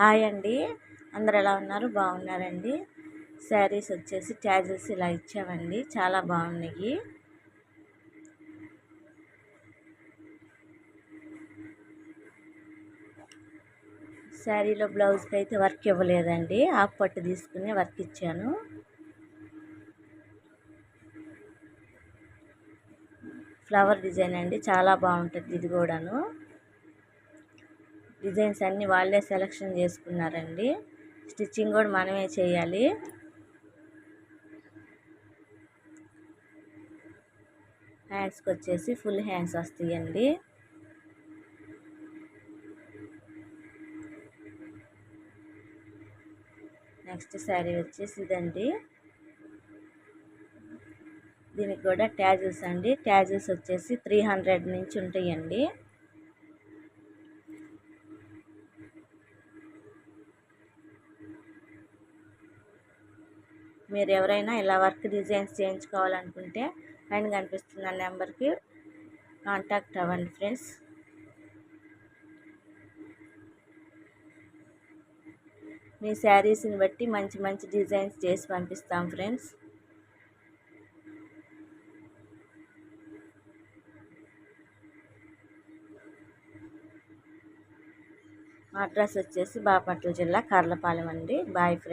Hi అండి. అందరు ఎలా ఉన్నారు? బాగున్నారండి. శారీస్ వచ్చేసి ట్యాజెస్ ఇలా ఇచ్చామండి. చాలా బాగున్నాయి. శారీలో బ్లౌజ్కి అయితే వర్క్ ఇవ్వలేదండి. హాఫ్ పట్టు తీసుకుని వర్క్ ఇచ్చాను. ఫ్లవర్ డిజైన్ అండి. చాలా బాగుంటుంది ఇది కూడాను. డిజైన్స్ అన్నీ వాళ్ళే సెలెక్షన్ చేసుకున్నారండి. స్టిచ్చింగ్ కూడా మనమే చేయాలి. హ్యాండ్స్కి వచ్చేసి ఫుల్ హ్యాండ్స్ వస్తాయండి. నెక్స్ట్ శారీ వచ్చేసి ఇదండి. దీనికి కూడా ట్యాజెస్ అండి. ట్యాజెస్ వచ్చేసి త్రీ హండ్రెడ్ నుంచి ఉంటాయండి. మీరు ఎవరైనా ఇలా వర్క్ డిజైన్స్ చేయించుకోవాలనుకుంటే పైన కనిపిస్తున్న నెంబర్కి కాంటాక్ట్ అవ్వండి ఫ్రెండ్స్. మీ శారీస్ని బట్టి మంచి మంచి డిజైన్స్ చేసి పంపిస్తాం ఫ్రెండ్స్. మా అడ్రస్ వచ్చేసి బాపట్ల జిల్లా కర్లపాలెం అండి. Bye friends.